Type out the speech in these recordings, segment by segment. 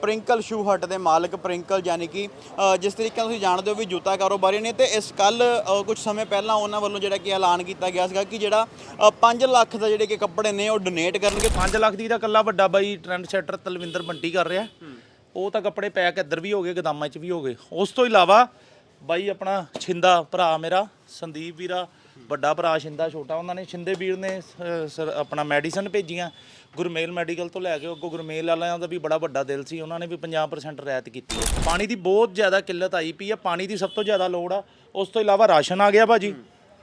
ਪ੍ਰਿੰਕਲ shoe ਹਟ ਦੇ ਮਾਲਕ ਪ੍ਰਿੰਕਲ, ਯਾਨੀ ਕਿ ਜਿਸ ਤਰੀਕੇ ਨਾਲ ਤੁਸੀਂ ਜਾਣਦੇ ਹੋ ਵੀ ਜੁੱਤਾ ਕਾਰੋਬਾਰੀ ਨੇ ਤੇ ਇਸ ਕੱਲ ਕੁਝ ਸਮੇਂ ਪਹਿਲਾਂ ਉਹਨਾਂ ਵੱਲੋਂ ਜਿਹੜਾ ਕਿ ਐਲਾਨ ਕੀਤਾ ਗਿਆ ਸੀਗਾ ਕਿ ਜਿਹੜਾ 5 ਲੱਖ ਦਾ ਜਿਹੜੇ ਕਿ ਕੱਪੜੇ ਨੇ ਉਹ ਡੋਨੇਟ ਕਰਨਗੇ। 5 ਲੱਖ ਦੀ ਤਾਂ ਕੱਲਾ ਵੱਡਾ ਬਾਈ ਟ੍ਰੈਂਡ ਸੈਟਰ ਤਲਵਿੰਦਰ ਬੰਟੀ ਕਰ ਰਿਹਾ। ਉਹ ਤਾਂ ਕੱਪੜੇ ਪੈਕ ਇੱਧਰ ਵੀ ਹੋ ਗਏ, ਗਦਾਮਾਂ 'ਚ ਵੀ ਹੋ ਗਏ। ਉਸ ਤੋਂ ਇਲਾਵਾ ਬਾਈ ਆਪਣਾ ਛਿੰਦਾ ਭਰਾ ਮੇਰਾ, ਸੰਦੀਪ ਵੀਰਾ ਵੱਡਾ ਭਰਾ ਛਿੰਦਾ ਛੋਟਾ, ਉਹਨਾਂ ਨੇ ਛਿੰਦੇ ਵੀਰ ਨੇ ਸ- ਸਰ, ਆਪਣਾ ਮੈਡੀਸਨ ਭੇਜੀਆਂ। ਗੁਰਮੇਲ ਮੈਡੀਕਲ ਤੋਂ ਲੈ ਕੇ ਅੱਗੋਂ ਗੁਰਮੇਲ ਵਾਲਿਆਂ ਦਾ ਵੀ ਬੜਾ ਵੱਡਾ ਦਿਲ ਸੀ। ਉਹਨਾਂ ਨੇ ਵੀ 50% ਰਿਆਇਤ ਕੀਤੀ ਹੈ। ਪਾਣੀ ਦੀ ਬਹੁਤ ਜ਼ਿਆਦਾ ਕਿੱਲਤ ਆਈ ਪਈ ਆ। ਪਾਣੀ ਦੀ ਸਭ ਤੋਂ ਜ਼ਿਆਦਾ ਲੋੜ ਆ। ਉਸ ਤੋਂ ਇਲਾਵਾ ਰਾਸ਼ਨ ਆ ਗਿਆ ਭਾਜੀ।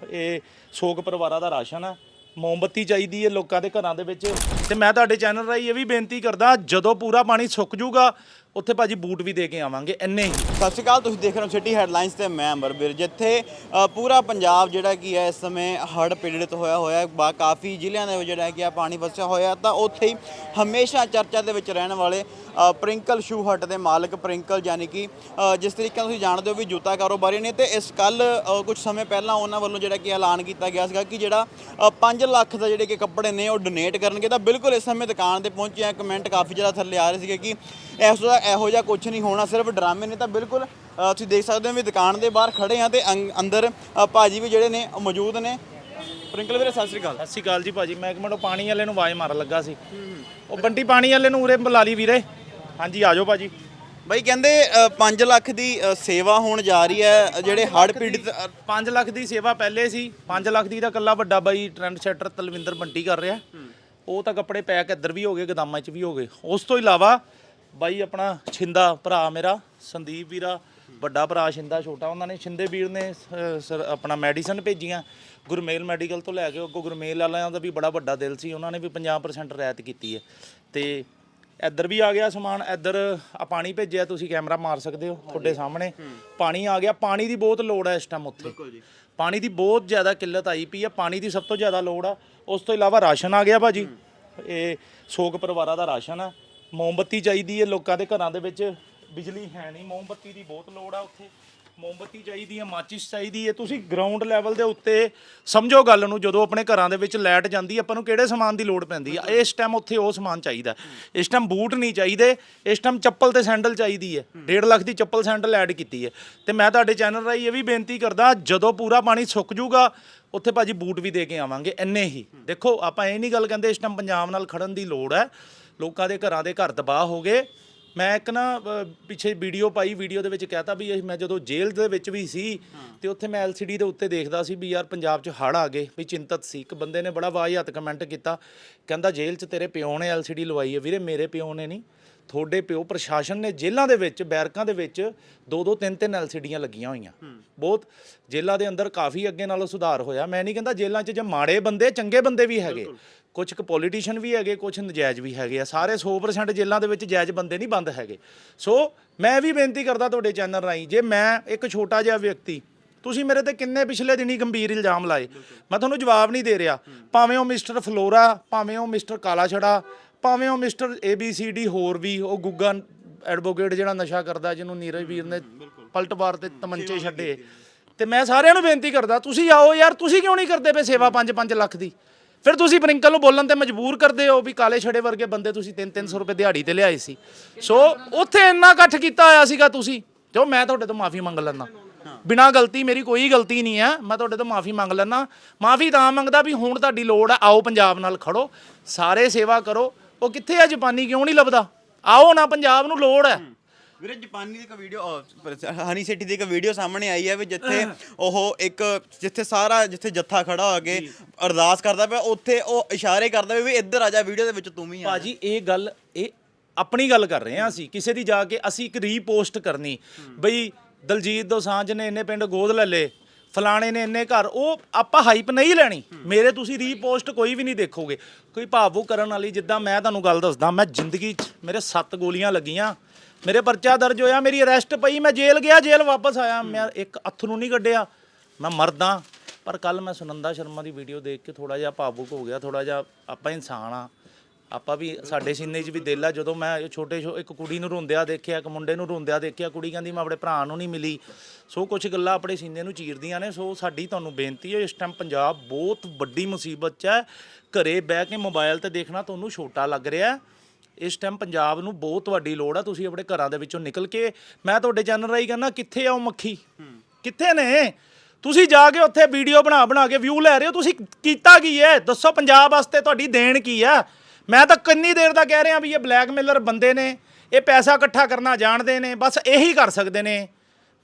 ਇਹ ਸੋਗ ਪਰਿਵਾਰਾਂ ਦਾ ਰਾਸ਼ਨ ਆ। ਮੋਮਬੱਤੀ ਚਾਹੀਦੀ ਹੈ ਲੋਕਾਂ ਦੇ ਘਰਾਂ ਦੇ ਵਿੱਚ। ਤੇ ਮੈਂ ਤੁਹਾਡੇ ਚੈਨਲ ਰਾਹੀਂ ਇਹ ਵੀ ਬੇਨਤੀ ਕਰਦਾ, ਜਦੋਂ ਪੂਰਾ ਪਾਣੀ ਸੁੱਕ ਜੂਗਾ ਉੱਥੇ ਭਾਜੀ ਬੂਟ ਵੀ ਦੇ ਕੇ ਆਵਾਂਗੇ ਇੰਨੇ ਹੀ। ਸਤਿ ਸ਼੍ਰੀ ਅਕਾਲ ਤੁਸੀਂ ਦੇਖ ਰਹੇ ਹੋ ਸਿਟੀ ਹੈਡਲਾਈਨਸ ਤੇ ਮੈਂ ਅਮਰਵੀਰ ਜਿੱਥੇ ਅ, ਪੂਰਾ ਪੰਜਾਬ ਜਿਹੜਾ ਕੀ ਹੈ ਇਸ ਸਮੇਂ ਹੜ੍ਹ ਪੀੜਿਤ ਹੋਇਆ ਹੋਇਆ ਹੈ ਬਾ ਕਾਫੀ ਜ਼ਿਲ੍ਹਿਆਂ ਦੇ ਵਿੱਚ ਜਿਹੜਾ ਕੀ ਆ ਪਾਣੀ ਵਸਿਆ ਹੋਇਆ ਤਾਂ ਉੱਥੇ ਹੀ ਹਮੇਸ਼ਾ ਚਰਚਾ ਦੇ ਵਿੱਚ ਰਹਿਣ ਵਾਲੇ ਪ੍ਰਿੰਕਲ ਸ਼ੂ ਹਟ ਦੇ ਮਾਲਕ ਪ੍ਰਿੰਕਲ ਯਾਨੀ ਕਿ ਜਿਸ ਤਰੀਕੇ ਨਾਲ ਤੁਸੀਂ ਜਾਣਦੇ ਹੋ ਵੀ ਜੁੱਤਾ ਕਾਰੋਬਾਰੀ ਨੇ ਤੇ ਇਸ ਕੱਲ ਕੁਝ ਸਮੇਂ ਪਹਿਲਾਂ ਉਹਨਾਂ ਵੱਲੋਂ ਜਿਹੜਾ ਕਿ ਐਲਾਨ ਕੀਤਾ ਗਿਆ ਸੀਗਾ ਕਿ ਜਿਹੜਾ 5 ਲੱਖ ਦਾ ਜਿਹੜੇ ਕਿ ਕੱਪੜੇ ਨੇ ਉਹ ਡੋਨੇਟ ਕਰਨਗੇ। ਤਾਂ ਬਿਲਕੁਲ ਇਸ ਸਮੇਂ ਦੁਕਾਨ ਤੇ ਪਹੁੰਚੇ ਆ ਕਮੈਂਟ ਕਾਫੀ ਜ਼ਿਆਦਾ ਥੱਲੇ ਆ ਰਹੇ ਸੀਗੇ ਕਿ ਇਸ ਦਾ ਇਹੋ ਜਿਹਾ ਕੁਝ ਨਹੀਂ ਹੋਣਾ ਸਿਰਫ ਡਰਾਮੇ ਨੇ। ਤਾਂ ਬਿਲਕੁਲ ਤੁਸੀਂ ਦੇਖ ਸਕਦੇ ਹੋ ਵੀ ਦੁਕਾਨ ਦੇ ਬਾਹਰ ਖੜੇ ਆ ਤੇ ਅੰਗ- ਅੰਦਰ ਅ, ਭਾਜੀ ਵੀ ਜਿਹੜੇ ਨੇ ਉਹ ਮੌਜੂਦ ਨੇ। ਪ੍ਰਿੰਕਲ ਵੀਰੇ ਸਤਿ ਸ਼੍ਰੀ ਅਕਾਲ। ਸਤਿ ਸ਼੍ਰੀ ਅਕਾਲ ਜੀ ਭਾਜੀ। ਮੈਂ ਇੱਕ ਮਿੰਟ ਪਾਣੀ ਵਾਲੇ ਨੂੰ ਆਵਾਜ਼ ਮਾਰਨ ਲੱਗਾ ਸੀ। ਉਹ ਬੰਟੀ ਪਾਣੀ ਵਾਲੇ ਨੂੰ ਉਰੇ ਬੁਲਾ ਲਈ ਵੀਰੇ। ਹਾਂਜੀ ਆਜੋ ਭਾਜੀ। ਬਾਈ ਕਹਿੰਦੇ 5 ਲੱਖ ਦੀ ਅ, ਸੇਵਾ ਹੋਣ ਜਾ ਰਹੀ ਹੈ ਜਿਹੜੇ ਹੜ੍ਹ ਪੀੜਿਤ ਅ, 5 ਲੱਖ ਦੀ ਸੇਵਾ ਪਹਿਲੇ ਸੀ 5 ਲੱਖ ਦੀ ਤਾਂ ਕੱਲਾ ਵੱਡਾ ਬਾਈ ਟ੍ਰੈਂਡ ਸੈਟਰ ਤਲਵਿੰਦਰ ਬੰਟੀ ਕਰ ਰਿਹਾ। ਉਹ ਤਾਂ ਕੱਪੜੇ ਪੈਕ ਇੱਧਰ ਵੀ ਹੋ ਗਏ ਗਦਾਮਾਂ 'ਚ ਵੀ ਹੋ ਗਏ। ਉਸ ਤੋਂ ਇਲਾਵਾ ਬਾਈ ਆਪਣਾ ਛਿੰਦਾ ਭਰਾ ਮੇਰਾ ਸੰਦੀਪ ਵੀਰਾ ਵੱਡਾ ਭਰਾ ਛਿੰਦਾ ਛੋਟਾ ਉਹਨਾਂ ਨੇ ਛਿੰਦੇ ਵੀਰ ਨੇ ਸ- ਸਰ ਆਪਣਾ ਮੈਡੀਸਨ ਭੇਜੀਆਂ। ਗੁਰਮੇਲ ਮੈਡੀਕਲ ਤੋਂ ਲੈ ਕੇ ਅੱਗੋਂ ਗੁਰਮੇਲ ਵਾਲਿਆਂ ਦਾ ਵੀ ਬੜਾ ਵੱਡਾ ਦਿਲ ਸੀ ਉਹਨਾਂ ਨੇ ਵੀ 50% ਰਿਆਇਤ ਕੀਤੀ ਹੈ। ਤੇ ਇੱਧਰ ਵੀ ਆ ਗਿਆ ਸਮਾਨ ਇੱਧਰ ਆ ਪਾਣੀ ਭੇਜਿਆ ਤੁਸੀਂ ਕੈਮਰਾ ਮਾਰ ਸਕਦੇ ਹੋ ਤੁਹਾਡੇ ਸਾਹਮਣੇ। ਪਾਣੀ ਆ ਗਿਆ ਪਾਣੀ ਦੀ ਬਹੁਤ ਲੋੜ ਹੈ ਇਸ ਟਾਈਮ ਉੱਥੇ। ਪਾਣੀ ਦੀ ਬਹੁਤ ਜ਼ਿਆਦਾ ਕਿੱਲਤ ਆਈ ਪਈ ਹੈ ਪਾਣੀ ਦੀ ਸਭ ਤੋਂ ਜ਼ਿਆਦਾ ਲੋੜ ਆ। ਉਸ ਤੋਂ ਇਲਾਵਾ ਰਾਸ਼ਨ ਆ ਗਿਆ ਭਾਜੀ। ਇਹ ਸੋਗ ਪਰਿਵਾਰਾਂ ਦਾ ਰਾਸ਼ਨ ਆ। ਮੋਮਬੱਤੀ ਚਾਹੀਦੀ ਹੈ ਲੋਕਾਂ ਦੇ ਘਰਾਂ ਦੇ ਵਿੱਚ। ਬਿਜਲੀ ਹੈ ਨਹੀਂ ਮੋਮਬੱਤੀ ਦੀ ਬਹੁਤ ਲੋੜ ਆ ਉੱਥੇ। ਮੋਮਬੱਤੀ ਚਾਹੀਦੀ ਹੈ, ਮਾਚਿਸ ਚਾਹੀਦੀ ਹੈ। ਤੁਸੀਂ ਗਰਾਊਂਡ ਲੈਵਲ ਦੇ ਉੱਤੇ ਸਮਝੋ ਗੱਲ ਨੂੰ, ਜਦੋਂ ਆਪਣੇ ਘਰਾਂ ਦੇ ਵਿੱਚ ਲਾਈਟ ਜਾਂਦੀ ਹੈ, ਆਪਾਂ ਨੂੰ ਕਿਹੜੇ ਸਮਾਨ ਦੀ ਲੋੜ ਪੈਂਦੀ ਆ ਇਸ ਟਾਈਮ ਉੱਥੇ ਉਹ ਸਮਾਨ ਚਾਹੀਦਾ ਇਸ ਟਾਈਮ ਬੂਟ ਨਹੀਂ ਚਾਹੀਦੇ, ਇਸ ਟਾਈਮ ਚੱਪਲ ਤੇ ਸੈਂਡਲ ਚਾਹੀਦੀ ਹੈ। 1.5 ਲੱਖ ਦੀ ਚੱਪਲ ਸੈਂਡਲ ਐਡ ਕੀਤੀ ਹੈ। ਤੇ ਮੈਂ ਤੁਹਾਡੇ ਚੈਨਲ ਰਾਹੀਂ ਇਹ ਵੀ ਬੇਨਤੀ ਕਰਦਾ, ਜਦੋਂ ਪੂਰਾ ਪਾਣੀ ਸੁੱਕ ਜੂਗਾ ਉੱਥੇ ਭਾਜੀ ਬੂਟ ਵੀ ਦੇ ਕੇ ਆਵਾਂਗੇ, ਇੰਨੇ ਹੀ। ਦੇਖੋ, ਆਪਾਂ ਇਹ ਨਹੀਂ ਗੱਲ ਕਹਿੰਦੇ, ਇਸ ਟਾਈਮ ਪੰਜਾਬ ਨਾਲ ਖੜਨ ਦੀ ਲੋੜ ਹੈ। ਲੋਕਾਂ ਦੇ ਘਰਾਂ ਦੇ ਘਰ ਤਬਾਹ ਹੋ ਗਏ। ਮੈਂ ਇੱਕ ਨਾ ਅ, ਪਿੱਛੇ ਵੀਡੀਓ ਪਾਈ ਵੀਡੀਓ ਦੇ ਵਿੱਚ ਕਹਤਾ ਵੀ ਇਹ ਮੈਂ ਜਦੋਂ ਜੇਲ੍ਹ ਦੇ ਵਿੱਚ ਵੀ ਸੀ ਤੇ ਉੱਥੇ ਮੈਂ LCD ਦੇ ਉੱਤੇ ਦੇਖਦਾ ਸੀ ਵੀ ਯਾਰ ਪੰਜਾਬ 'ਚ ਹੜ੍ਹ ਆ ਗਏ ਵੀ ਚਿੰਤਤ ਸੀ। ਇੱਕ ਬੰਦੇ ਨੇ ਬੜਾ ਵਾਹਿਯਾਤ ਕਮੈਂਟ ਕੀਤਾ ਕਹਿੰਦਾ ਜੇਲ੍ਹ 'ਚ ਤੇਰੇ ਪਿਓ ਨੇ LCD ਲਵਾਈ ਹੈ। ਵੀਰੇ ਮੇਰੇ ਪਿਓ ਨੇ ਨਹੀਂ ਤੁਹਾਡੇ ਪਿਓ ਪ੍ਰਸ਼ਾਸਨ ਨੇ ਜੇਲ੍ਹਾਂ ਦੇ ਵਿੱਚ ਬੈਰਕਾਂ ਦੇ ਵਿੱਚ ਦੋ ਦੋ ਤਿੰਨ ਤਿੰਨ ਐਲਸੀਡੀਆਂ ਲੱਗੀਆਂ ਹੋਈਆਂ। ਬਹੁਤ ਜੇਲ੍ਹਾਂ ਦੇ ਅੰਦਰ ਕਾਫੀ ਅੱਗੇ ਨਾਲੋਂ ਸੁਧਾਰ ਹੋਇਆ। ਮੈਂ ਨਹੀਂ ਕਹਿੰਦਾ ਜੇਲ੍ਹਾਂ 'ਚ ਜੇ ਮਾੜੇ ਬੰਦੇ ਚੰਗੇ ਬੰਦੇ ਵੀ ਹੈਗੇ ਕੁਝ ਕੁ ਪੋਲੀਟੀਸ਼ੀਅਨ ਵੀ ਹੈਗੇ ਕੁਝ ਨਜਾਇਜ਼ ਵੀ ਹੈਗੇ ਆ। ਸਾਰੇ 100% ਜੇਲ੍ਹਾਂ ਦੇ ਵਿੱਚ ਜਾਇਜ਼ ਬੰਦੇ ਨਹੀਂ ਬੰਦ ਹੈਗੇ। ਸੋ ਮੈਂ ਵੀ ਬੇਨਤੀ ਕਰਦਾ ਤੁਹਾਡੇ ਚੈਨਲ ਰਾਹੀਂ ਜੇ ਮੈਂ ਇੱਕ ਛੋਟਾ ਜਿਹਾ ਵਿਅਕਤੀ ਤੁਸੀਂ ਮੇਰੇ ਤੇ ਕਿੰਨੇ ਪਿਛਲੇ ਦਿਨੀ ਗੰਭੀਰ ਇਲਜ਼ਾਮ ਲਾਏ? ਮੈਂ ਤੁਹਾਨੂੰ ਜਵਾਬ ਨਹੀਂ ਦੇ ਰਿਹਾ। ਭਾਵੇਂ ਉਹ ਮਿਸਟਰ ਫਲੋਰਾ ਭਾਵੇਂ ਉਹ ਮਿਸਟਰ ਕਾਲਾ ਛੜਾ ਭਾਵੇਂ ਉਹ ਮਿਸਟਰ ABCD ਹੋਰ ਵੀ ਉਹ ਗੁੱਗਾ ਐਡਵੋਕੇਟ ਜਿਹੜਾ ਨਸ਼ਾ ਕਰਦਾ ਜਿਹਨੂੰ ਨੀਰਜ ਵੀਰ ਨੇ ਪਲਟਵਾਰ ਤੇ ਤਮੰਚੇ ਛੱਡੇ। ਤੇ ਮੈਂ ਸਾਰਿਆਂ ਨੂੰ ਬੇਨਤੀ ਕਰਦਾ ਤੁਸੀਂ ਆਓ ਯਾਰ ਤੁਸੀਂ ਕਿਉਂ ਨਹੀਂ ਕਰਦੇ ਪਏ ਸੇਵਾ 5-5 ਲੱਖ ਦੀ? ਫਿਰ ਤੁਸੀਂ ਪ੍ਰਿੰਕਲ ਨੂੰ ਬੋਲਣ ਤੇ ਮਜਬੂਰ ਕਰਦੇ ਹੋ ਵੀ ਕਾਲੇ ਛੜੇ ਵਰਗੇ ਬੰਦੇ ਤੁਸੀਂ 3-300 ਰੁਪਏ ਦਿਹਾੜੀ ਤੇ ਲਿਆਏ ਸੀ। ਸੋ ਉੱਥੇ ਇੰਨਾ ਇਕੱਠ ਕੀਤਾ ਹੋਇਆ ਸੀਗਾ ਤੁਸੀਂ। ਜੋ ਮੈਂ ਤੁਹਾਡੇ ਤੋਂ ਮਾਫੀ ਮੰਗ ਲੈਣਾ ਬਿਨਾਂ ਗਲਤੀ ਮੇਰੀ ਕੋਈ ਗਲਤੀ ਨਹੀਂ ਹੈ, ਮੈਂ ਤੁਹਾਡੇ ਤੋਂ ਮਾਫੀ ਮੰਗ ਲੈਣਾ ਮਾਫੀ ਤਾਂ ਮੰਗਦਾ ਵੀ ਹੁਣ ਤੁਹਾਡੀ ਲੋੜ ਹੈ ਆਓ ਪੰਜਾਬ ਨਾਲ ਖੜੋ। ਸਾਰੇ ਸੇਵਾ ਕਰੋ। ਉਹ ਕਿੱਥੇ ਆ ਜਾਪਾਨੀ, ਕਿਉਂ ਨਹੀਂ ਲੱਭਦਾ? ਆਓ ਨਾ, ਪੰਜਾਬ ਨੂੰ ਲੋੜ ਹੈ। ਵੀਰੇ ਜਾਪਾਨੀ ਦੀ ਇੱਕ ਵੀਡੀਓ ਹਨੀ ਸਿਟੀ ਦੀ ਇੱਕ ਵੀਡੀਓ ਸਾਹਮਣੇ ਆਈ ਹੈ ਵੀ ਜਿੱਥੇ ਉਹ ਇੱਕ ਜਿੱਥੇ ਸਾਰਾ ਜਿੱਥੇ ਜੱਥਾ ਖੜਾ ਹੋ ਕੇ ਅਰਦਾਸ ਕਰਦਾ ਪਿਆ ਉੱਥੇ ਉਹ ਇਸ਼ਾਰੇ ਕਰਦਾ ਵੀ ਇੱਧਰ ਆ ਜਾ ਵੀਡੀਓ ਦੇ ਵਿੱਚ ਤੂੰ ਵੀ ਆ ਭਾਜੀ ਇਹ ਗੱਲ ਇਹ ਆਪਣੀ ਗੱਲ ਕਰ ਰਹੇ ਹਾਂ ਅਸੀਂ। ਕਿਸੇ ਦੀ ਜਾ ਕੇ ਅਸੀਂ ਇੱਕ ਰੀਪੋਸਟ ਕਰਨੀ। ਬਈ ਦਲਜੀਤ ਦੋਸਾਂਝ ਨੇ ਇੰਨੇ ਪਿੰਡ ਗੋਦ ਲੈ ਲਏ ਫਲਾਣੇ ਨੇ ਇੰਨੇ ਘਰ ਉਹ ਆਪਾਂ ਹਾਈਪ ਨਹੀਂ ਲੈਣੀ। ਮੇਰੇ ਤੁਸੀਂ ਰੀਪੋਸਟ ਕੋਈ ਵੀ ਨਹੀਂ ਦੇਖੋਗੇ। ਕੋਈ ਭਾਵੁਕ ਕਰਨ ਵਾਲੀ ਜਿੱਦਾਂ ਮੈਂ ਤੁਹਾਨੂੰ ਗੱਲ ਦੱਸਦਾ ਮੈਂ ਜ਼ਿੰਦਗੀ 'ਚ ਮੇਰੇ 7 ਗੋਲੀਆਂ ਲੱਗੀਆਂ। ਮੇਰੇ ਪਰਚਾ ਦਰਜ ਹੋਇਆ, ਮੇਰੀ ਅਰੈਸਟ ਪਈ, ਮੈਂ ਜੇਲ੍ਹ ਗਿਆ, ਜੇਲ੍ਹ ਵਾਪਸ ਆਇਆ। ਮੈਂ ਇੱਕ ਅੱਥ ਨੂੰ ਨਹੀਂ ਕੱਢਿਆ, ਮੈਂ ਮਰਦਾ। ਪਰ ਕੱਲ ਮੈਂ ਸੁਨੰਦਾ ਸ਼ਰਮਾ ਦੀ ਵੀਡੀਓ ਦੇਖ ਕੇ ਥੋੜਾ ਜਿਹਾ ਭਾਵੁਕ ਹੋ ਗਿਆ ਥੋੜਾ ਜਿਹਾ ਆਪਾਂ ਇਨਸਾਨ ਆ। ਆਪਾਂ ਵੀ ਸਾਡੇ ਸੀਨੇ 'ਚ ਵੀ ਦਿਲ ਆ, ਜਦੋਂ ਮੈਂ ਛੋਟੇ ਛੋ ਇੱਕ ਕੁੜੀ ਨੂੰ ਰੋਂਦਿਆ ਦੇਖਿਆ, ਇੱਕ ਮੁੰਡੇ ਨੂੰ ਰੋਂਦਿਆ ਦੇਖਿਆ, ਕੁੜੀ ਕਹਿੰਦੀ, ਮੈਂ ਆਪਣੇ ਭਰਾ ਨੂੰ ਨਹੀਂ ਮਿਲੀ। ਸੋ ਕੁਝ ਗੱਲਾਂ ਆਪਣੇ ਸੀਨੇ ਨੂੰ ਚੀਰਦੀਆਂ ਨੇ। ਸੋ ਸਾਡੀ ਤੁਹਾਨੂੰ ਬੇਨਤੀ ਹੈ, ਇਸ ਟਾਈਮ ਪੰਜਾਬ ਬਹੁਤ ਵੱਡੀ ਮੁਸੀਬਤ 'ਚ ਹੈ। ਘਰੇ ਬਹਿ ਕੇ ਮੋਬਾਈਲ ਤੇ ਦੇਖਣਾ ਤੁਹਾਨੂੰ ਛੋਟਾ ਲੱਗ ਰਿਹਾ ਹੈ। ਇਸ ਟਾਈਮ ਪੰਜਾਬ ਨੂੰ ਬਹੁਤ ਵੱਡੀ ਲੋੜ ਆ ਤੁਸੀਂ ਆਪਣੇ ਘਰਾਂ ਦੇ ਵਿੱਚੋਂ ਨਿਕਲ ਕੇ ਮੈਂ ਤੁਹਾਡੇ ਚੈਨਲ ਰਾਹੀਂ ਕਹਿੰਦਾ ਕਿੱਥੇ ਆ ਉਹ ਮੱਖੀ? ਕਿੱਥੇ ਨੇ? ਤੁਸੀਂ ਜਾ ਕੇ ਉੱਥੇ ਵੀਡੀਓ ਬਣਾ ਬਣਾ ਕੇ ਵਿਊ ਲੈ ਰਹੇ ਹੋ ਤੁਸੀਂ ਕੀਤਾ ਕੀ ਹੈ? ਦੱਸੋ ਪੰਜਾਬ ਵਾਸਤੇ ਤੁਹਾਡੀ ਦੇਣ ਕੀ ਆ? ਮੈਂ ਤਾਂ ਕਿੰਨੀ ਦੇਰ ਦਾ ਕਹਿ ਰਿਹਾ ਵੀ ਇਹ ਬਲੈਕਮੇਲਰ ਬੰਦੇ ਨੇ ਇਹ ਪੈਸਾ ਇਕੱਠਾ ਕਰਨਾ ਜਾਣਦੇ ਨੇ ਬਸ ਇਹੀ ਕਰ ਸਕਦੇ ਨੇ।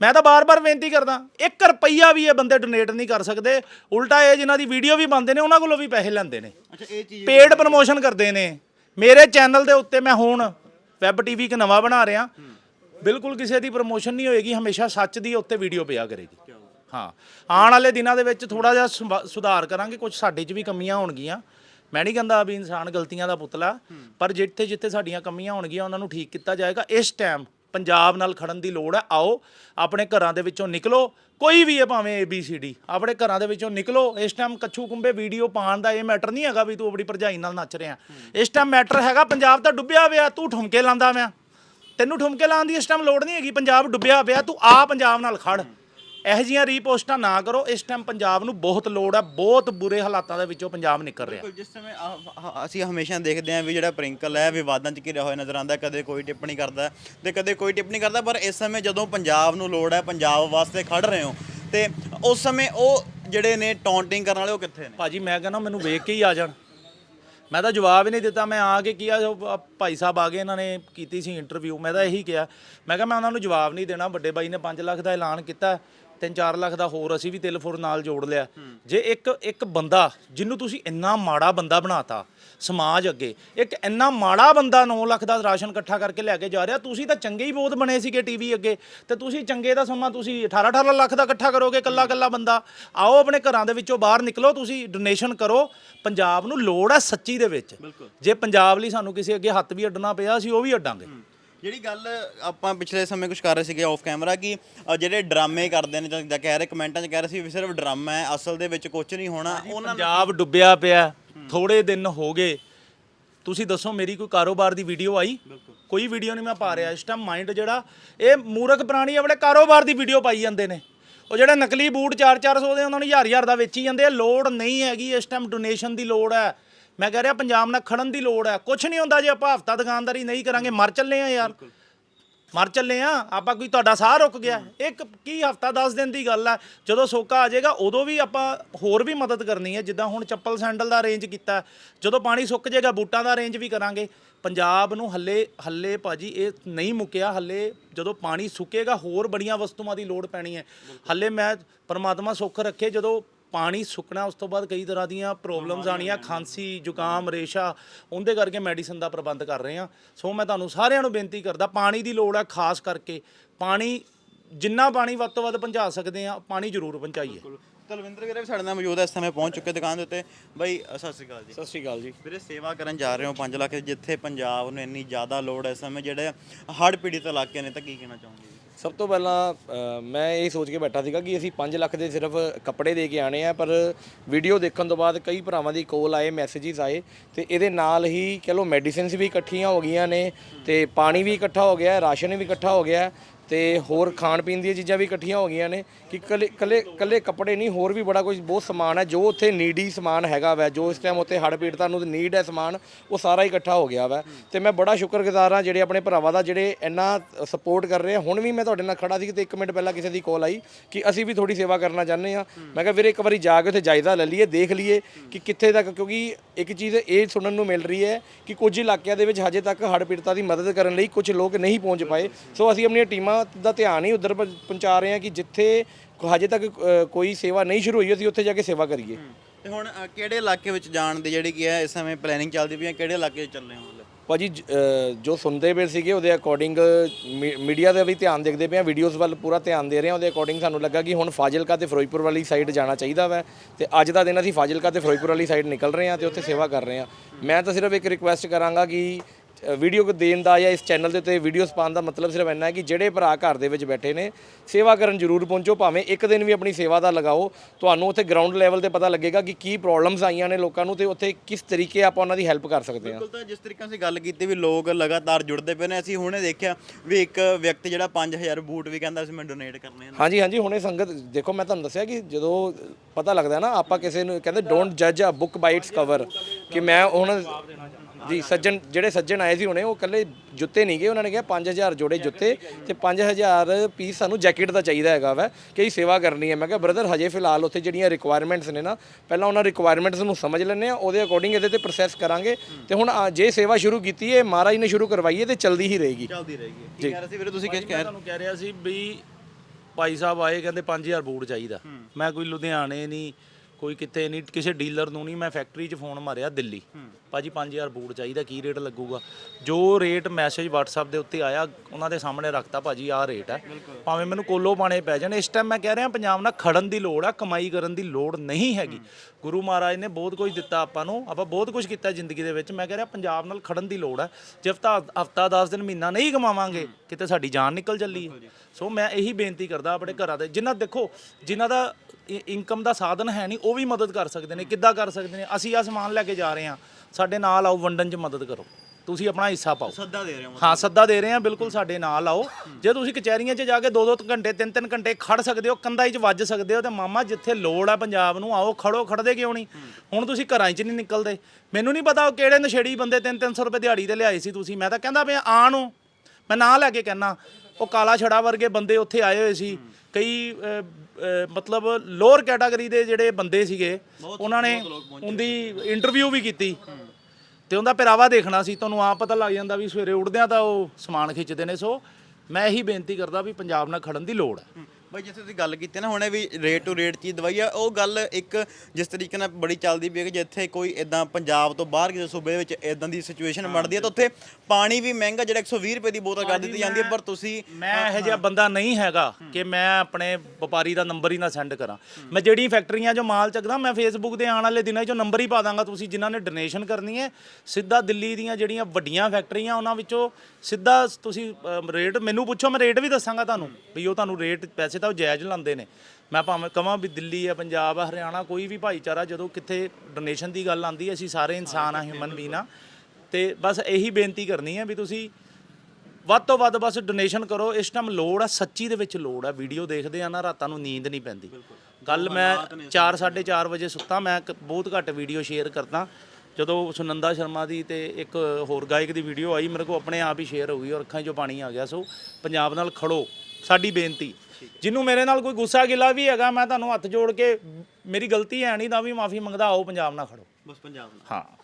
ਮੈਂ ਤਾਂ ਬਾਰ-ਬਾਰ ਬੇਨਤੀ ਕਰਦਾ 1 ਰੁਪਈਆ ਵੀ ਇਹ ਬੰਦੇ ਡੋਨੇਟ ਨਹੀਂ ਕਰ ਸਕਦੇ। ਉਲਟਾ ਇਹ ਜਿਨ੍ਹਾਂ ਦੀ ਵੀਡੀਓ ਵੀ ਬਣਦੇ ਨੇ ਉਹਨਾਂ ਕੋਲੋਂ ਵੀ ਪੈਸੇ ਲੈਂਦੇ ਨੇ। ਅੱਛਾ ਇਹ ਚੀਜ਼ ਪੇਡ ਪ੍ਰਮੋਸ਼ਨ ਕਰਦੇ ਨੇ। ਮੇਰੇ ਚੈਨਲ ਦੇ ਉੱਤੇ ਮੈਂ ਹੁਣ ਵੈਬ ਟੀਵੀ ਇੱਕ ਨਵਾਂ ਬਣਾ ਰਿਹਾ। ਬਿਲਕੁਲ ਕਿਸੇ ਦੀ ਪ੍ਰਮੋਸ਼ਨ ਨਹੀਂ ਹੋਏਗੀ ਹਮੇਸ਼ਾ ਸੱਚ ਦੀ ਉੱਤੇ ਵੀਡੀਓ ਪਿਆ ਕਰੇਗੀ। ਹਾਂ ਆਉਣ ਵਾਲੇ ਦਿਨਾਂ ਦੇ ਵਿੱਚ ਥੋੜਾ ਜਿਹਾ ਸੁਭਾ- ਸੁਧਾਰ ਕਰਾਂਗੇ ਕੁਝ ਸਾਡੇ 'ਚ ਵੀ ਕਮੀਆਂ ਹੋਣਗੀਆਂ। ਮੈਂ ਨਹੀਂ ਕਹਿੰਦਾ ਵੀ ਇਨਸਾਨ ਗਲਤੀਆਂ ਦਾ ਪੁਤਲਾ ਪਰ ਜਿੱਥੇ ਜਿੱਥੇ ਸਾਡੀਆਂ ਕਮੀਆਂ ਹੋਣਗੀਆਂ ਉਹਨਾਂ ਨੂੰ ਠੀਕ ਕੀਤਾ ਜਾਏਗਾ। ਇਸ ਟਾਈਮ ਪੰਜਾਬ ਨਾਲ ਖੜਨ ਦੀ ਲੋੜ ਹੈ। ਆਓ, ਆਪਣੇ ਘਰਾਂ ਦੇ ਵਿੱਚੋਂ ਨਿਕਲੋ। ਕੋਈ ਵੀ ਹੈ ਭਾਵੇਂ ABCD ਆਪਣੇ ਘਰਾਂ ਦੇ ਵਿੱਚੋਂ ਨਿਕਲੋ। ਇਸ ਟਾਈਮ ਕੱਛੂ ਕੁੰਬੇ ਵੀਡੀਓ ਪਾਉਣ ਦਾ ਇਹ ਮੈਟਰ ਨਹੀਂ ਹੈਗਾ ਵੀ ਤੂੰ ਆਪਣੀ ਭਰਜਾਈ ਨਾਲ ਨੱਚ ਰਿਹਾ। ਇਸ ਟਾਈਮ ਮੈਟਰ ਹੈਗਾ, ਪੰਜਾਬ ਤਾਂ ਡੁੱਬਿਆ ਹੋਇਆ, ਤੂੰ ਠੁਮਕੇ ਲਾਉਂਦਾ ਪਿਆ। ਤੈਨੂੰ ਠੁਮਕੇ ਲਾਉਣ ਦੀ ਇਸ ਟਾਈਮ ਲੋੜ ਨਹੀਂ ਹੈਗੀ, ਪੰਜਾਬ ਡੁੱਬਿਆ ਪਿਆ ਤੂੰ ਆ ਪੰਜਾਬ ਨਾਲ ਖੜ ਇਹੋ ਜਿਹੀਆਂ ਰੀਪੋਸਟਾਂ ਨਾ ਕਰੋ ਇਸ ਟਾਈਮ ਪੰਜਾਬ ਨੂੰ ਬਹੁਤ ਲੋੜ ਹੈ ਬਹੁਤ ਬੁਰੇ ਹਾਲਾਤਾਂ ਦੇ ਵਿੱਚੋਂ ਪੰਜਾਬ ਨਿਕਲ ਰਿਹਾ। ਬਿਲਕੁਲ ਜਿਸ ਸਮੇਂ ਆਹ- ਆਹ ਅਸੀਂ ਹਮੇਸ਼ਾ ਦੇਖਦੇ ਹਾਂ ਵੀ ਜਿਹੜਾ ਪ੍ਰਿੰਕਲ ਹੈ ਵਿਵਾਦਾਂ 'ਚ ਘਿਰਿਆ ਹੋਇਆ ਨਜ਼ਰ ਆਉਂਦਾ ਕਦੇ ਕੋਈ ਟਿੱਪਣੀ ਕਰਦਾ ਤੇ ਕਦੇ ਕੋਈ ਟਿੱਪਣੀ ਕਰਦਾ ਪਰ ਇਸ ਸਮੇਂ ਜਦੋਂ ਪੰਜਾਬ ਨੂੰ ਲੋੜ ਹੈ ਪੰਜਾਬ ਵਾਸਤੇ ਖੜ ਰਹੇ ਹੋ ਤੇ ਉਸ ਸਮੇਂ ਉਹ ਜਿਹੜੇ ਨੇ ਟੌਂਟਿੰਗ ਕਰਨ ਵਾਲੇ ਉਹ ਕਿੱਥੇ ਨੇ? ਭਾਜੀ ਮੈਂ ਕਹਿੰਦਾ ਮੈਨੂੰ ਵੇਖ ਕੇ ਹੀ ਆ ਜਾਣ। ਮੈਂ ਤਾਂ ਜਵਾਬ ਹੀ ਨਹੀਂ ਦਿੱਤਾ ਮੈਂ ਆ ਕੇ ਜੋ ਆ ਭਾਈ ਸਾਹਿਬ ਆ ਗਏ ਇਹਨਾਂ ਨੇ ਕੀਤੀ ਸੀ ਇੰਟਰਵਿਊ ਮੈਂ ਤਾਂ ਇਹੀ ਕਿਹਾ। ਮੈਂ ਕਿਹਾ ਮੈਂ ਉਹਨਾਂ ਨੂੰ ਜਵਾਬ ਨਹੀਂ ਦੇਣਾ ਵੱਡੇ ਬਾਈ ਨੇ 5 ਲੱਖ ਦਾ ਐਲਾਨ ਕੀਤਾ 3-4 ਲੱਖ ਦਾ ਹੋਰ ਅਸੀਂ ਵੀ ਤਿਲਫੁਰ ਨਾਲ ਜੋੜ ਲਿਆ। ਜੇ ਇੱਕ ਇੱਕ ਬੰਦਾ ਜਿਹਨੂੰ ਤੁਸੀਂ ਇੰਨਾ ਮਾੜਾ ਬੰਦਾ ਬਣਾਤਾ ਸਮਾਜ ਅੱਗੇ ਇੱਕ ਇੰਨਾ ਮਾੜਾ ਬੰਦਾ 9 ਲੱਖ ਦਾ ਰਾਸ਼ਨ ਇਕੱਠਾ ਕਰਕੇ ਲੈ ਕੇ ਜਾ ਰਿਹਾ ਤੁਸੀਂ ਤਾਂ ਚੰਗੇ ਹੀ ਬਹੁਤ ਬਣੇ ਸੀਗੇ ਟੀਵੀ ਅੱਗੇ। ਤੇ ਤੁਸੀਂ ਚੰਗੇ ਦਾ ਸਮਾਂ ਤੁਸੀਂ 18-18 ਲੱਖ ਦਾ ਇਕੱਠਾ ਕਰੋਗੇ ਕੱਲਾ ਕੱਲਾ ਬੰਦਾ। ਆਓ ਆਪਣੇ ਘਰਾਂ ਦੇ ਵਿੱਚੋਂ ਬਾਹਰ ਨਿਕਲੋ ਤੁਸੀਂ ਡੋਨੇਸ਼ਨ ਕਰੋ। ਪੰਜਾਬ ਨੂੰ ਲੋੜ ਹੈ ਸੱਚੀ ਦੇ ਵਿੱਚ। ਜੇ ਪੰਜਾਬ ਲਈ ਸਾਨੂੰ ਕਿਸੇ ਅੱਗੇ ਹੱਥ ਵੀ ਅੱਡਣਾ ਪਿਆ ਅਸੀਂ ਉਹ ਵੀ ਅੱਡਾਂਗੇ। ਜਿਹੜੀ ਗੱਲ ਆਪਾਂ ਪਿਛਲੇ ਸਮੇਂ ਕੁਝ ਕਰ ਰਹੇ ਸੀਗੇ ਆਫ ਕੈਮਰਾ ਕਿ ਅ, ਜਿਹੜੇ ਡਰਾਮੇ ਕਰਦੇ ਨੇ ਜਿੱਦਾਂ ਕਹਿ ਰਹੇ ਕਮੈਂਟਾਂ 'ਚ ਕਹਿ ਰਹੇ ਸੀ ਵੀ ਸਿਰਫ ਡਰਾਮਾ ਹੈ ਅਸਲ ਦੇ ਵਿੱਚ ਕੁਝ ਨਹੀਂ ਹੋਣਾ ਉਹਨਾਂ ਪੰਜਾਬ ਡੁੱਬਿਆ ਪਿਆ ਥੋੜੇ ਦਿਨ ਹੋ ਗਏ। ਤੁਸੀਂ ਦੱਸੋ ਮੇਰੀ ਕੋਈ ਕਾਰੋਬਾਰ ਦੀ ਵੀਡੀਓ ਆਈ? ਕੋਈ ਵੀਡੀਓ ਨਹੀਂ ਮੈਂ ਪਾ ਰਿਹਾ ਇਸ ਟਾਈਮ ਮਾਈਂਡ ਜਿਹੜਾ ਇਹ ਮੂਰਖ ਪ੍ਰਾਣੀ ਆਪਣੇ ਕਾਰੋਬਾਰ ਦੀ ਵੀਡੀਓ ਪਾਈ ਜਾਂਦੇ ਨੇ। ਉਹ ਜਿਹੜੇ ਨਕਲੀ ਬੂਟ 4-400 ਦੇ ਉਹਨਾਂ ਨੂੰ ਹਜ਼ਾਰ ਹਜ਼ਾਰ ਦਾ ਵੇਚੀ ਜਾਂਦੇ ਆ ਲੋੜ ਨਹੀਂ ਹੈਗੀ ਇਸ ਟਾਈਮ ਡੋਨੇਸ਼ਨ ਦੀ ਲੋੜ ਹੈ। ਮੈਂ ਕਹਿ ਰਿਹਾ ਪੰਜਾਬ ਨਾਲ ਖੜਨ ਦੀ ਲੋੜ ਹੈ। ਕੁਝ ਨਹੀਂ ਹੁੰਦਾ ਜੇ ਆਪਾਂ ਹਫਤਾ ਦੁਕਾਨਦਾਰੀ ਨਹੀਂ ਕਰਾਂਗੇ ਮਰ ਚੱਲੇ ਆ ਯਾਰ। ਮਰ ਚੱਲੇ ਆ ਆਪਾਂ ਕੋਈ ਤੁਹਾਡਾ ਸਾਹ ਰੁਕ ਗਿਆ। ਇੱਕ ਕੀ ਹਫਤਾ 10 ਦਿਨ ਦੀ ਗੱਲ ਹੈ ਜਦੋਂ ਸੋਕਾ ਆ ਜਾਏਗਾ ਉਦੋਂ ਵੀ ਆਪਾਂ ਹੋਰ ਵੀ ਮਦਦ ਕਰਨੀ ਹੈ। ਜਿੱਦਾਂ ਹੁਣ ਚੱਪਲ ਸੈਂਡਲ ਦਾ ਅਰੇਂਜ ਕੀਤਾ ਜਦੋਂ ਪਾਣੀ ਸੁੱਕ ਜਾਏਗਾ ਬੂਟਾਂ ਦਾ ਅਰੇਂਜ ਵੀ ਕਰਾਂਗੇ। ਪੰਜਾਬ ਨੂੰ ਹੱਲੇ ਹੱਲੇ ਭਾਜੀ ਇਹ ਨਹੀਂ ਮੁੱਕਿਆ। ਹੱਲੇ ਜਦੋਂ ਪਾਣੀ ਸੁੱਕੇਗਾ ਹੋਰ ਬੜੀਆਂ ਵਸਤੂਆਂ ਦੀ ਲੋੜ ਪੈਣੀ ਹੈ। ਹੱਲੇ ਮੈਂ ਪਰਮਾਤਮਾ ਸੁੱਖ ਰੱਖੇ ਜਦੋਂ ਪਾਣੀ ਸੁੱਕਣਾ ਉਸ ਤੋਂ ਬਾਅਦ ਕਈ ਤਰ੍ਹਾਂ ਦੀਆਂ ਪ੍ਰੋਬਲਮਸ ਆਣੀਆਂ ਖਾਂਸੀ ਜ਼ੁਕਾਮ ਰੇਸ਼ਾ ਉਹਦੇ ਕਰਕੇ ਮੈਡੀਸਨ ਦਾ ਪ੍ਰਬੰਧ ਕਰ ਰਹੇ ਹਾਂ। ਸੋ ਮੈਂ ਤੁਹਾਨੂੰ ਸਾਰਿਆਂ ਨੂੰ ਬੇਨਤੀ ਕਰਦਾ ਪਾਣੀ ਦੀ ਲੋੜ ਹੈ ਖਾਸ ਕਰਕੇ। ਪਾਣੀ ਜਿੰਨਾ ਪਾਣੀ ਵੱਧ ਤੋਂ ਵੱਧ ਪਹੁੰਚਾ ਸਕਦੇ ਆ ਪਾਣੀ ਜ਼ਰੂਰ ਪਹੁੰਚਾਈਏ। ਤਲਵਿੰਦਰ ਵੀਰੇ ਵੀ ਸਾਡੇ ਨਾਲ ਮੌਜੂਦ ਹੈ ਇਸ ਸਮੇਂ ਪਹੁੰਚ ਚੁੱਕੇ ਦੁਕਾਨ ਦੇ ਉੱਤੇ। ਬਾਈ ਅ, ਸਤਿ ਸ਼੍ਰੀ ਅਕਾਲ ਜੀ। ਸਤਿ ਸ਼੍ਰੀ ਅਕਾਲ ਜੀ। ਵੀਰੇ ਸੇਵਾ ਕਰਨ ਜਾ ਰਹੇ ਹੋ 5 ਲੱਖ ਦੀ, ਜਿੱਥੇ ਪੰਜਾਬ ਨੂੰ ਇੰਨੀ ਜ਼ਿਆਦਾ ਲੋੜ ਹੈ ਇਸ ਸਮੇਂ ਜਿਹੜੇ ਹੜ੍ਹ ਪੀੜਿਤ ਇਲਾਕੇ ਨੇ ਤਾਂ ਕੀ ਕਹਿਣਾ ਚਾਹੋਗੇ? ਜੀ ਸਭ ਤੋਂ ਪਹਿਲਾਂ ਮੈਂ ਇਹ ਸੋਚ ਕੇ ਬੈਠਾ ਸੀਗਾ ਕਿ ਅਸੀਂ 5 ਲੱਖ ਦੇ ਸਿਰਫ ਕੱਪੜੇ ਦੇ ਕੇ ਆਣੇ ਆ, ਪਰ ਵੀਡੀਓ ਦੇਖਣ ਤੋਂ ਬਾਅਦ ਕਈ ਭਰਾਵਾਂ ਦੀ ਕੋਲ ਆਏ ਮੈਸੇजेस ਆਏ, ਤੇ ਇਹਦੇ ਨਾਲ ਹੀ ਕਹ ਲਓ ਮੈਡੀਸਿਨਸ ਵੀ ਇਕੱਠੀਆਂ ਹੋ ਗਈਆਂ ਨੇ, ਤੇ ਪਾਣੀ ਵੀ ਇਕੱਠਾ ਹੋ ਗਿਆ, ਰਾਸ਼ਨ ਵੀ ਇਕੱਠਾ ਹੋ ਗਿਆ ਤੇ ਹੋਰ ਖਾਣ ਪੀਣ ਦੀਆਂ ਚੀਜ਼ਾਂ ਵੀ ਇਕੱਠੀਆਂ ਹੋ ਗਈਆਂ ਨੇ ਕਿ ਕੱਲੇ ਕੱਲੇ ਕੱਲੇ ਕੱਪੜੇ ਨਹੀਂ, ਹੋਰ ਵੀ ਬੜਾ ਕੁਝ ਬਹੁਤ ਸਮਾਨ ਹੈ, ਜੋ ਉੱਥੇ ਨੀਡੀ ਸਮਾਨ ਹੈਗਾ ਵੈ, ਜੋ ਇਸ ਟਾਈਮ ਉੱਥੇ ਹੜ੍ਹ ਪੀੜਤਾਂ ਨੂੰ ਨੀਡ ਹੈ ਸਮਾਨ, ਉਹ ਸਾਰਾ ਹੀ ਇਕੱਠਾ ਹੋ ਗਿਆ ਵੈ। ਤੇ ਮੈਂ ਬੜਾ ਸ਼ੁਕਰਗੁਜ਼ਾਰ ਹਾਂ ਜਿਹੜੇ ਆਪਣੇ ਭਰਾਵਾਂ ਦਾ, ਜਿਹੜੇ ਇੰਨਾ ਸਪੋਰਟ ਕਰ ਰਹੇ ਆ। ਹੁਣ ਵੀ ਮੈਂ ਤੁਹਾਡੇ ਨਾਲ ਖੜਾ ਸੀ ਤੇ 1 ਮਿੰਟ ਪਹਿਲਾਂ ਕਿਸੇ ਦੀ ਕਾਲ ਆਈ ਕਿ ਅਸੀਂ ਵੀ ਥੋੜੀ ਸੇਵਾ ਕਰਨਾ ਚਾਹੁੰਦੇ ਆ ਮੈਂ ਕਿਹਾ ਵੀਰੇ ਇੱਕ ਵਾਰੀ ਜਾ ਕੇ ਉੱਥੇ ਜਾਇਜ਼ਾ ਲੈ ਲਈਏ, ਦੇਖ ਲਈਏ ਕਿ ਕਿੱਥੇ ਤੱਕ, ਕਿਉਂਕਿ ਇੱਕ ਚੀਜ਼ ਇਹ ਸੁਣਨ ਨੂੰ ਮਿਲ ਰਹੀ ਹੈ ਕਿ ਕੁਝ ਇਲਾਕਿਆਂ ਦੇ ਵਿੱਚ ਹਜੇ ਤੱਕ ਹੜ੍ਹ ਪੀੜਤਾਂ ਦੀ ਮਦਦ ਕਰਨ ਲਈ ਕੁਝ ਲੋਕ ਨਹੀਂ ਪਹੁੰਚ ਪਾਏ। ਸੋ ਅਸੀਂ ਆਪਣੀਆਂ ਟੀਮਾਂ ਦਾ ਧਿਆਨ ਹੀ ਉਧਰ ਪਹੁੰਚਾ ਰਹੇ ਹਾਂ ਕਿ ਜਿੱਥੇ ਹਜੇ ਤੱਕ ਕੋਈ ਸੇਵਾ ਨਹੀਂ ਸ਼ੁਰੂ ਹੋਈ ਅਸੀਂ ਉੱਥੇ ਜਾ ਕੇ ਸੇਵਾ ਕਰੀਏ। ਤੇ ਹੁਣ ਅ, ਕਿਹੜੇ ਇਲਾਕੇ ਵਿੱਚ ਜਾਣ ਦੀ ਜਿਹੜੀ ਕੀ ਹੈ ਇਸ ਸਮੇਂ ਪਲੈਨਿੰਗ ਚੱਲਦੀ ਪਈ ਹੈ ਕਿਹੜੇ ਇਲਾਕੇ 'ਚ ਚੱਲੇ ਹੋ ਮਤਲਬ? ਭਾਜੀ ਜ- ਅ, ਜੋ ਸੁਣਦੇ ਪਏ ਸੀਗੇ ਉਹਦੇ ਅਕੋਰਡਿੰਗ ਮੀਡੀਆ ਦਾ ਵੀ ਧਿਆਨ ਦੇਖਦੇ ਪਏ ਆ ਵੀਡੀਓਜ਼ ਵੱਲ ਪੂਰਾ ਧਿਆਨ ਦੇ ਰਹੇ ਆ ਉਹਦੇ ਅਕੋਰਡਿੰਗ ਸਾਨੂੰ ਲੱਗਾ ਕਿ ਹੁਣ ਫਾਜ਼ਿਲਕਾ ਤੇ ਫਿਰੋਜ਼ਪੁਰ ਵਾਲੀ ਸਾਈਡ ਜਾਣਾ ਚਾਹੀਦਾ ਵੈ ਤੇ ਅੱਜ ਦਾ ਦਿਨ ਅਸੀਂ ਫਾਜ਼ਿਲਕਾ ਤੇ ਫਿਰੋਜ਼ਪੁਰ ਵਾਲੀ ਸਾਈਡ ਨਿਕਲ ਰਹੇ ਆ ਤੇ ਉੱਥੇ ਸੇਵਾ ਕਰ ਰਹੇ ਆ ਮੈਂ ਤਾਂ ਸਿਰਫ ਇੱਕ ਰਿਕੁਐਸਟ ਕਰਾਂਗਾ ਕਿ ਵੀਡੀਓ ਦੇਣ ਦਾ ਜਾਂ ਇਸ ਚੈਨਲ ਦੇ ਉੱਤੇ ਵੀਡੀਓਜ਼ ਪਾਉਣ ਦਾ ਮਤਲਬ ਸਿਰਫ ਇੰਨਾ ਹੈ ਕਿ ਜਿਹੜੇ ਭਰਾ ਘਰ ਦੇ ਵਿੱਚ ਬੈਠੇ ਨੇ ਸੇਵਾ ਕਰਨ ਜ਼ਰੂਰ ਪਹੁੰਚੋ ਭਾਵੇਂ ਇੱਕ ਦਿਨ ਵੀ ਆਪਣੀ ਸੇਵਾ ਦਾ ਲਗਾਓ। ਤੁਹਾਨੂੰ ਉੱਥੇ ਗਰਾਊਂਡ ਲੈਵਲ ਤੇ ਪਤਾ ਲੱਗੇਗਾ ਕਿ ਕੀ ਪ੍ਰੋਬਲਮਸ ਆਈਆਂ ਨੇ ਲੋਕਾਂ ਨੂੰ ਤੇ ਉੱਥੇ ਕਿਸ ਤਰੀਕੇ ਆਪਾਂ ਉਹਨਾਂ ਦੀ ਹੈਲਪ ਕਰ ਸਕਦੇ ਹਾਂ। ਬਿਲਕੁਲ ਤਾਂ ਜਿਸ ਤਰੀਕੇ ਅਸੀਂ ਗੱਲ ਕੀਤੀ ਵੀ ਲੋਕ ਲਗਾਤਾਰ ਜੁੜਦੇ ਪਏ ਨੇ ਅਸੀਂ ਹੁਣੇ ਦੇਖਿਆ ਵੀ ਇੱਕ ਵਿਅਕਤੀ ਜਿਹੜਾ 5000 ਬੂਟ ਵੀ ਕਹਿੰਦਾ ਸੀ ਮੈਂ ਡੋਨੇਟ ਕਰਨੇ ਨੇ। ਹਾਂਜੀ ਹਾਂਜੀ ਹੁਣੇ ਸੰਗਤ ਦੇਖੋ ਮੈਂ ਤੁਹਾਨੂੰ ਦੱਸਿਆ ਕਿ ਜਦੋਂ ਪਤਾ ਲੱਗਦਾ ਨਾ ਆਪਾਂ ਕਿਸੇ ਨੂੰ ਕਹਿੰਦੇ ਡੋਂਟ ਜੱਜ a book by its cover ਕਿ ਮੈਂ ਹੁਣ ਜੀ ਸੱਜਣ ਜਿਹੜੇ ਸੱਜਣ ਆਏ ਸੀ ਹੁਣੇ ਉਹ ਕੱਲੇ ਜੁੱਤੇ ਨਹੀਂ ਗਏ ਉਹਨਾਂ ਨੇ ਕਿਹਾ 5000 ਜੋੜੇ ਜੁੱਤੇ ਤੇ 5000 ਪੀਸ ਸਾਨੂੰ ਜੈਕਟ ਦਾ ਚਾਹੀਦਾ ਹੈਗਾ ਵਾ ਕਿ ਸੇਵਾ ਕਰਨੀ ਹੈ। ਮੈਂ ਕਿਹਾ ਬ੍ਰਦਰ ਹਜੇ ਫਿਲਹਾਲ ਉੱਥੇ ਜਿਹੜੀਆਂ ਰਿਕੁਆਇਰਮੈਂਟਸ ਨੇ ਨਾ ਪਹਿਲਾਂ ਉਹਨਾਂ ਰਿਕੁਆਇਰਮੈਂਟਸ ਨੂੰ ਸਮਝ ਲੈਂਦੇ ਆ ਉਹਦੇ ਅਕੋਰਡਿੰਗ ਇਹਦੇ ਤੇ ਪ੍ਰੋਸੈਸ ਕਰਾਂਗੇ। ਤੇ ਹੁਣ ਆ, ਜੇ ਸੇਵਾ ਸ਼ੁਰੂ ਕੀਤੀ ਹੈ ਮਹਾਰਾਜ ਨੇ ਸ਼ੁਰੂ ਕਰਵਾਈ ਹੈ ਤੇ ਚਲਦੀ ਹੀ ਰਹੇਗੀ। ਚੱਲਦੀ ਰਹੇਗੀ। ਕੀ ਕਹਿ ਰਹੇ ਸੀ ਵੀਰੇ ਤੁਸੀਂ ਕਿਹ ਕਹਿ ਤੁਹਾਨੂੰ ਕਹਿ ਰਿਹਾ ਸੀ ਵੀ ਭਾਈ ਸਾਹਿਬ ਆਏ ਕਹਿੰਦੇ 5000 ਬੂਟ ਚਾਹੀਦਾ। ਮੈਂ ਕੋਈ ਲੁਧਿਆਣੇ ਨਹੀਂ ਕੋਈ ਕਿਤੇ ਨਹੀਂ ਕਿਸੇ ਡੀਲਰ ਨੂੰ ਨਹੀਂ ਮੈਂ ਫੈਕਟਰੀ 'ਚ ਫੋਨ ਮਾਰਿਆ ਦਿੱਲੀ। ਭਾਜੀ 5000 ਬੂਟ ਚਾਹੀਦਾ ਕੀ ਰੇਟ ਲੱਗੂਗਾ? ਜੋ ਰੇਟ ਮੈਸੇਜ WhatsApp ਦੇ ਉੱਤੇ ਆਇਆ ਉਹਨਾਂ ਦੇ ਸਾਹਮਣੇ ਰੱਖਤਾ ਭਾਜੀ ਆਹ ਰੇਟ ਹੈ। ਭਾਵੇਂ ਮੈਨੂੰ ਕੋਲੋ ਪਾਣੇ ਪੈ ਜਾਣ। ਇਸ ਟਾਈਮ ਮੈਂ ਕਹਿ ਰਿਹਾ ਪੰਜਾਬ ਨਾਲ ਖੜਨ ਦੀ ਲੋੜ ਆ ਕਮਾਈ ਕਰਨ ਦੀ ਲੋੜ ਨਹੀਂ ਹੈਗੀ। ਗੁਰੂ ਮਹਾਰਾਜ ਨੇ ਬਹੁਤ ਕੁਝ ਦਿੱਤਾ ਆਪਾਂ ਨੂੰ ਆਪਾਂ ਬਹੁਤ ਕੁਝ ਕੀਤਾ ਜ਼ਿੰਦਗੀ ਦੇ ਵਿੱਚ। ਮੈਂ ਕਹਿ ਰਿਹਾ ਪੰਜਾਬ ਨਾਲ ਖੜਨ ਦੀ ਲੋੜ ਹੈ। ਜੇ ਹਫਤਾ ਹਫਤਾ 10 ਦਿਨ ਮਹੀਨਾ ਨਹੀਂ ਕਮਾਵਾਂਗੇ ਕਿਤੇ ਸਾਡੀ ਜਾਨ ਨਿਕਲ ਹੈ। ਸੋ ਮੈਂ ਇਹੀ ਬੇਨਤੀ ਕਰਦਾ ਆਪਣੇ ਘਰਾਂ ਦੇ ਜਿਨ੍ਹਾਂ ਦੇਖੋ ਜਿਨ੍ਹਾਂ ਦਾ ਇਨਕਮ ਦਾ ਸਾਧਨ ਹੈ ਨਹੀਂ ਉਹ ਵੀ ਮਦਦ ਕਰ ਸਕਦੇ ਨੇ। ਕਿੱਦਾਂ ਕਰ ਸਕਦੇ ਨੇ? ਅਸੀਂ ਆ ਸਮਾਨ ਲੈ ਕੇ ਜਾ ਰਹੇ ਹਾਂ। ਸਾਡੇ ਨਾਲ ਆਓ ਵੰਡਨ 'ਚ ਮਦਦ ਕਰੋ। ਤੁਸੀਂ ਆਪਣਾ ਹਿੱਸਾ ਪਾਓ। ਸੱਦਾ ਦੇ ਰਹੇ ਹੋ ਹਾਂ ਸੱਦਾ ਦੇ ਰਹੇ ਹਾਂ ਬਿਲਕੁਲ ਸਾਡੇ ਨਾਲ ਆਓ। ਜੇ ਤੁਸੀਂ ਕਚਹਿਰੀਆਂ 'ਚ ਜਾ ਕੇ 2-2 ਘੰਟੇ 3-3 ਘੰਟੇ ਖੜ ਸਕਦੇ ਹੋ ਕੰਧਾਂ 'ਚ ਵੱਜ ਸਕਦੇ ਹੋ ਤੇ ਮਾਮਾ ਜਿੱਥੇ ਲੋੜ ਆ ਪੰਜਾਬ ਨੂੰ ਆਓ ਖੜੋ ਖੜਦੇ ਕਿਉਂ ਨਹੀਂ? ਹੁਣ ਤੁਸੀਂ ਘਰਾਂ 'ਚ ਨਹੀਂ ਨਿਕਲਦੇ। ਮੈਨੂੰ ਨਹੀਂ ਪਤਾ ਉਹ ਕਿਹੜੇ ਨਸ਼ੇੜੀ ਬੰਦੇ 3-300 ਰੁਪਏ ਦਿਹਾੜੀ ਤੇ ਲਿਆਏ ਸੀ ਤੁਸੀਂ। ਮੈਂ ਤਾਂ ਕਹਿੰਦਾ ਪਿਆ ਆਣ ਨੂੰ। ਮੈਂ ਨਾਂ ਲੈ ਕੇ ਕਹਿਣਾ ਉਹ ਕਾਲਾ ਛੜਾ ਵਰਗੇ ਬੰਦੇ ਉੱਥੇ ਆਏ ਹੋਏ ਸੀ। ਕਈ ਮਤਲਬ ਲੋਅਰ ਕੈਟਾਗਰੀ ਦੇ ਜਿਹੜੇ ਬੰਦੇ ਸੀਗੇ ਉਹਨਾਂ ਨੇ ਉਹਦੀ ਇੰਟਰਵਿਊ ਵੀ ਕੀਤੀ। ਤੇ ਉਹਦਾ ਪਹਿਰਾਵਾ ਦੇਖਣਾ ਸੀ ਤੁਹਾਨੂੰ ਆਪ ਪਤਾ ਲੱਗ ਜਾਂਦਾ ਵੀ ਸਵੇਰੇ ਉੱਠਦਿਆਂ ਤਾਂ ਉਹ ਸਮਾਨ ਖਿੱਚਦੇ ਨੇ ਸੋ ਮੈਂ ਇਹੀ ਬੇਨਤੀ ਕਰਦਾ ਵੀ ਪੰਜਾਬ ਨਾਲ ਖੜਨ ਦੀ ਲੋੜ ਹੈ। ਬਾਈ ਜਿੱਥੇ ਤੁਸੀਂ ਗੱਲ ਕੀਤੀ ਨਾ ਹੁਣੇ ਵੀ ਰੇਟ ਟੂ ਰੇਟ ਚੀਜ਼ ਦਵਾਈ ਆ ਉਹ ਗੱਲ ਇੱਕ ਜਿਸ ਤਰੀਕੇ ਨਾਲ ਬੜੀ ਚੱਲਦੀ ਪਈ ਹੈ ਕਿ ਜਿੱਥੇ ਕੋਈ ਇਦਾਂ ਪੰਜਾਬ ਤੋਂ ਬਾਹਰ ਕਿਸੇ ਸੂਬੇ ਦੇ ਵਿੱਚ ਇਦਾਂ ਦੀ ਸਿਚੁਏਸ਼ਨ ਬਣਦੀ ਹੈ ਤਾਂ ਉੱਥੇ ਪਾਣੀ ਵੀ ਮਹਿੰਗਾ ਜਿਹੜਾ 120 ਰੁਪਏ ਦੀ ਬੋਤਲ ਕਰ ਦਿੱਤੀ ਜਾਂਦੀ ਹੈ ਪਰ ਤੁਸੀਂ ਮੈਂ ਇਹੋ ਜਿਹਾ ਬੰਦਾ ਨਹੀਂ ਹੈਗਾ ਕਿ ਮੈਂ ਆਪਣੇ ਵਪਾਰੀ ਦਾ ਨੰਬਰ ਹੀ ਨਾ ਸੈਂਡ ਕਰਾਂ। ਮੈਂ ਜਿਹੜੀ ਫੈਕਟਰੀਆਂ 'ਚੋਂ ਮਾਲ ਚੱਕਦਾ ਮੈਂ ਫੇਸਬੁੱਕ ਤੇ ਆਉਣ ਵਾਲੇ ਦਿਨਾਂ 'ਚੋਂ ਨੰਬਰ ਹੀ ਪਾ ਦਾਂਗਾ ਤੁਸੀਂ ਜਿਨ੍ਹਾਂ ਨੇ ਡੋਨੇਸ਼ਨ ਕਰਨੀ ਹੈ। ਸਿੱਧਾ ਦਿੱਲੀ ਦੀਆਂ ਜਿਹੜੀਆਂ ਵੱਡੀਆਂ ਫੈਕਟਰੀਆਂ ਉਹਨਾਂ ਵਿੱਚੋਂ ਸਿੱਧਾ ਤੁਸੀਂ ਰੇਟ ਮੈਨੂੰ ਪੁੱਛੋ ਮੈਂ ਰੇਟ ਵੀ ਦੱਸਾਂਗਾ ਤੁਹਾਨੂੰ ਵੀ ਉਹ ਤੁਹਾਨੂੰ ਰੇਟ ਪੈਸੇ ਤਾਂ ਉਹ ਜਾਇਜ਼ ਲਾਉਂਦੇ ਨੇ। ਮੈਂ ਭਾਵੇਂ ਕਹਾਂ ਵੀ ਦਿੱਲੀ ਹੈ ਪੰਜਾਬ ਹੈ ਹਰਿਆਣਾ ਕੋਈ ਵੀ ਭਾਈਚਾਰਾ ਜਦੋਂ ਕਿੱਥੇ ਡੋਨੇਸ਼ਨ ਦੀ ਗੱਲ ਆਉਂਦੀ ਹੈ ਅਸੀਂ ਸਾਰੇ ਇਨਸਾਨ ਆ ਹਿਊਮਨ ਬੀਨ ਆ। ਤੇ ਬਸ ਇਹੀ ਬੇਨਤੀ ਕਰਨੀ ਹੈ ਵੀ ਤੁਸੀਂ ਵੱਧ ਤੋਂ ਵੱਧ ਬਸ ਡੋਨੇਸ਼ਨ ਕਰੋ। ਇਸ ਟਾਈਮ ਲੋੜ ਆ ਸੱਚੀ ਦੇ ਵਿੱਚ ਲੋੜ ਆ। ਵੀਡੀਓ ਦੇਖਦੇ ਆ ਨਾ ਰਾਤਾਂ ਨੂੰ ਨੀਂਦ ਨਹੀਂ ਪੈਂਦੀ। ਕੱਲ ਮੈਂ 4 4:30 ਵਜੇ ਸੁੱਤਾ ਮੈਂ ਬਹੁਤ ਘੱਟ ਵੀਡੀਓ ਸ਼ੇਅਰ ਕਰਦਾ। ਜਦੋਂ ਸੁਨੰਦਾ ਸ਼ਰਮਾ ਦੀ ਤੇ ਇੱਕ ਹੋਰ ਗਾਇਕ ਦੀ ਵੀਡੀਓ ਆਈ ਮੇਰੇ ਕੋਲ ਆਪਣੇ ਆਪ ਹੀ ਸ਼ੇਅਰ ਹੋ ਗਈ ਔਰ ਅੱਖਾਂ 'ਚੋਂ ਪਾਣੀ ਆ ਗਿਆ। ਸੋ ਪੰਜਾਬ ਨਾਲ ਖੜੋ ਸਾਡੀ ਬੇਨਤੀ। ਜਿਹਨੂੰ ਮੇਰੇ ਨਾਲ ਕੋਈ ਗੁੱਸਾ ਗਿਲਾ ਵੀ ਹੈਗਾ ਮੈਂ ਤੁਹਾਨੂੰ ਹੱਥ ਜੋੜ ਕੇ ਮੇਰੀ ਗਲਤੀ ਹੈ ਨਹੀਂ ਤਾਂ ਵੀ ਮਾਫੀ ਮੰਗਦਾ ਆਓ ਪੰਜਾਬ ਨਾਲ ਖੜੋ। ਬਸ ਪੰਜਾਬ ਨਾਲ। ਹਾਂ।